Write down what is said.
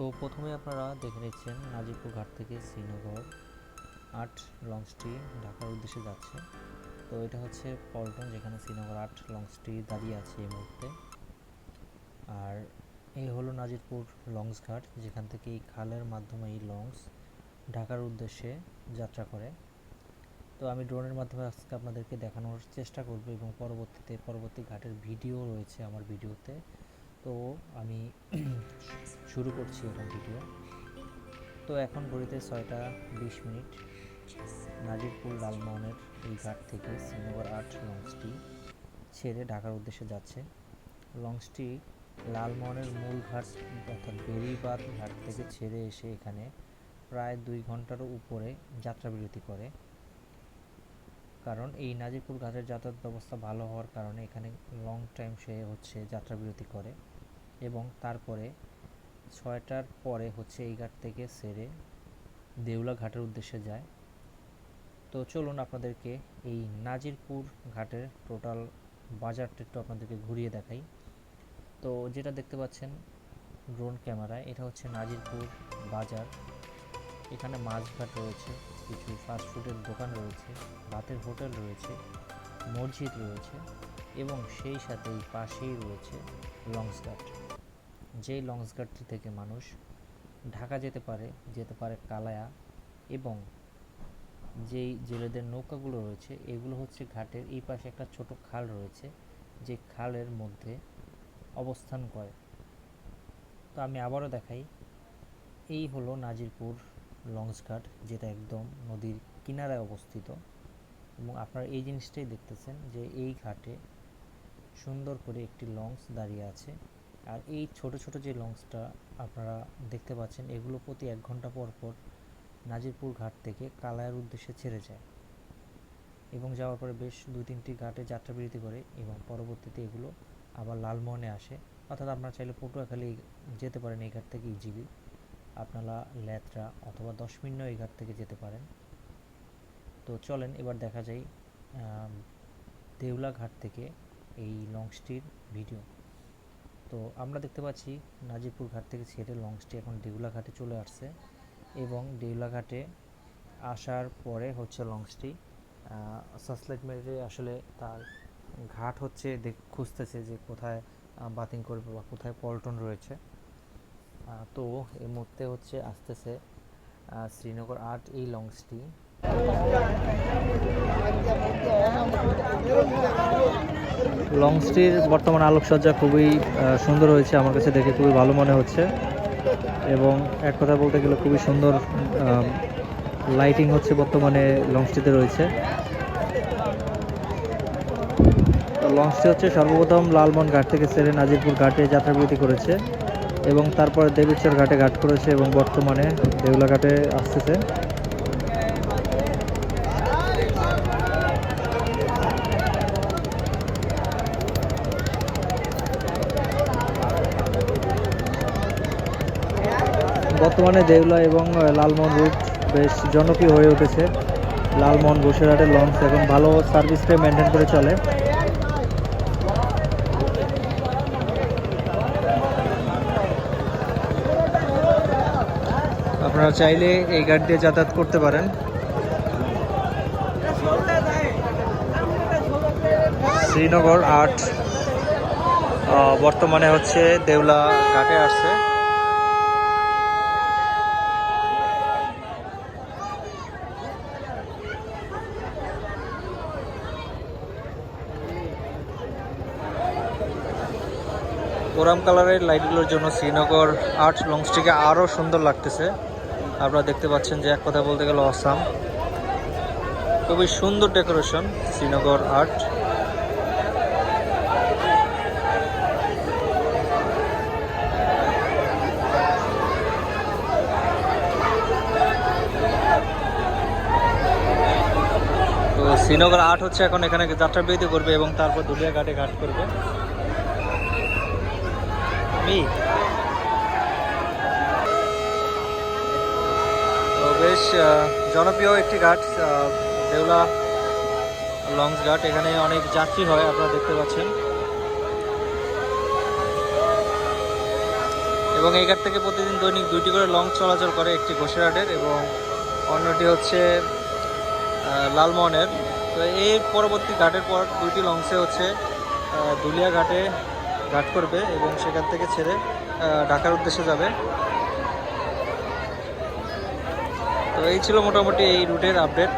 তো প্রথমে আপনারা দেখে নিচ্ছেন নাজিরপুর ঘাট থেকে শ্রীনগর আট লঞ্চটি ঢাকার উদ্দেশ্যে যাচ্ছে। তো এটা হচ্ছে পল্টন, যেখানে শ্রীনগর আট লঞ্চটি দাঁড়িয়ে আছে এই মুহূর্তে। আর এই হলো নাজিরপুর লঞ্চ ঘাট, যেখান থেকে এই খালের মাধ্যমে এই লঞ্চ ঢাকার উদ্দেশ্যে যাত্রা করে। তো আমি ড্রোনের মাধ্যমে আজকে আপনাদেরকে দেখানোর চেষ্টা করব এবং পরবর্তীতে, পরবর্তী ঘাটের ভিডিও রয়েছে আমার ভিডিওতে। তো আমি শুরু করছি এখন ভিডিও। তো এখন ঘড়িতে ছয়টা বিশ মিনিট। নাজিরপুর লালমোহনের এই ঘাট থেকে শ্রীনগর আট লঞ্চটি ছেড়ে ঢাকার উদ্দেশ্যে যাচ্ছে। লঞ্চটি লালমোহনের মূল ঘাট, অর্থাৎ বেরিবাদ ঘাট থেকে ছেড়ে এসে এখানে প্রায় দুই ঘন্টারও উপরে যাত্রা বিরতি করে। কারণ এই নাজিরপুর ঘাটের যাতায়াত ব্যবস্থা ভালো হওয়ার কারণে এখানে লং টাইম সে হচ্ছে যাত্রা বিরতি করে। এবং তারপরে ছয়টার পরে হচ্ছে এই ঘাট থেকে সেরে দেউলা ঘাটের উদ্দেশ্যে যায়। তো চলুন আপনাদেরকে এই নাজিরপুর ঘাটের টোটাল বাজারটা একটু আপনাদেরকে ঘুরিয়ে দেখাই। তো যেটা দেখতে পাচ্ছেন ড্রোন ক্যামেরায় এটা হচ্ছে নাজিরপুর বাজার। এখানে মাছঘাট রয়েছে, কিছু ফাস্টফুডের দোকান রয়েছে, রাতের হোটেল রয়েছে, মসজিদ রয়েছে এবং সেই সাথে এই পাশেই রয়েছে লঞ্চঘাট যেই লঞ্চঘাটটি থেকে মানুষ ঢাকা যেতে পারে যেতে পারে কালায়া এবং যেই জেলেদের নৌকাগুলো রয়েছে, এগুলো হচ্ছে ঘাটের এই পাশে একটা ছোট খাল রয়েছে, যে খালের মধ্যে অবস্থান করে। তো আমি আবারও দেখাই, এই হলো নাজিরপুর লঞ্চঘাট, যেটা একদম নদীর কিনারায় অবস্থিত। এবং আপনারা এই জিনিসটাই দেখতেছেন যে এই ঘাটে সুন্দর করে একটি লঞ্চ দাঁড়িয়ে আছে। আর এই ছোট ছোট যে লঞ্চটা আপনারা দেখতে পাচ্ছেন, এগুলো প্রতি এক ঘণ্টা পর পর নাজিরপুর ঘাট থেকে কালায়ের উদ্দেশ্যে ছেড়ে যায় এবং যাওয়ার পরে বেশ দুই, তিনটি ঘাটে যাত্রা বিরতি করে এবং পরবর্তীতে এগুলো আবার লালমোহনে আসে। অর্থাৎ আপনারা চাইলে পটুয়াখালী যেতে পারেন এই ঘাট থেকে ইজিলি। আপনারা ল্যাত্রা অথবা দশ মিনিটও এই ঘাট থেকে যেতে পারেন। তো চলেন, এবার দেখা যায় দেউলা ঘাট থেকে এই লঞ্চটির ভিডিও। তো আমরা দেখতে পাচ্ছি নাজিরপুর ঘাট থেকে ছেড়ে লঞ্চটি এখন দেউলা ঘাটে চলে আসছে এবং দেউলা ঘাটে আসার পরে হচ্ছে লঞ্চটি সাসলাইট মেরে আসলে তার ঘাট হচ্ছে দেখ, খুঁজতেছে যে কোথায় বাতিং করবে বা কোথায় পল্টন রয়েছে। তো এই মুহূর্তে হচ্ছে আসতেছে শ্রীনগর আট এই লঞ্চটি লঞ্চটির বর্তমান আলোকসজ্জা খুবই সুন্দর হয়েছে, আমার কাছে দেখে খুবই ভালো মনে হচ্ছে। এবং এক কথা বলতে গেলে খুবই সুন্দর লাইটিং হচ্ছে বর্তমানে লঞ্চটিতে রয়েছে। লঞ্চটি হচ্ছে সর্বপ্রথম লালমন ঘাট থেকে ছেড়ে নাজিরপুর ঘাটে যাত্রাবিরতি করেছে এবং তারপরে দেবীচর ঘাটে ঘাট করেছে এবং বর্তমানে দেউলা ঘাটে আসতেছে। বর্তমানে দেউলা এবং লালমোহন রুট বেশ জনপ্রিয় হয়ে উঠেছে। লালমোহন বসিরহাটের লঞ্চ এখন ভালো সার্ভিসটা মেনটেন করে চলে। আপনারা চাইলে এই গাড়ি দিয়ে যাতায়াত করতে পারেন। শ্রীনগর আট বর্তমানে হচ্ছে দেউলা ঘাটে আসছে। ওরাম কালারের লাইটগুলোর জন্য শ্রীনগর আর্ট লঞ্চটিকে আরও সুন্দর লাগতেছে। আপনারা দেখতে পাচ্ছেন যে এক কথা বলতে গেলে অসাম খুবই সুন্দর decoration Srinagar art. Srinagar art হচ্ছে এখন এখানে যাত্রা বিরতি করবে এবং তারপর দুলিয়া ঘাটে ঘাট করবে। আমি বেশ জনপ্রিয় একটি ঘাট দেউলা লঞ্চ ঘাট। এখানে অনেক যাত্রী হয়, আপনারা দেখতে পাচ্ছেন। এবং এই ঘাট থেকে প্রতিদিন দৈনিক দুইটি করে লঞ্চ চলাচল করে একটি ঘোষেরহাটের এবং অন্যটি হচ্ছে লালমোহনের। তো এই পরবর্তী ঘাটের পর দুইটি লঞ্চে হচ্ছে দুলিয়া ঘাটে ঘাট করবে এবং সেখান থেকে ছেড়ে ঢাকার উদ্দেশ্যে যাবে। তো এই ছিল মোটামুটি এই রুটের আপডেট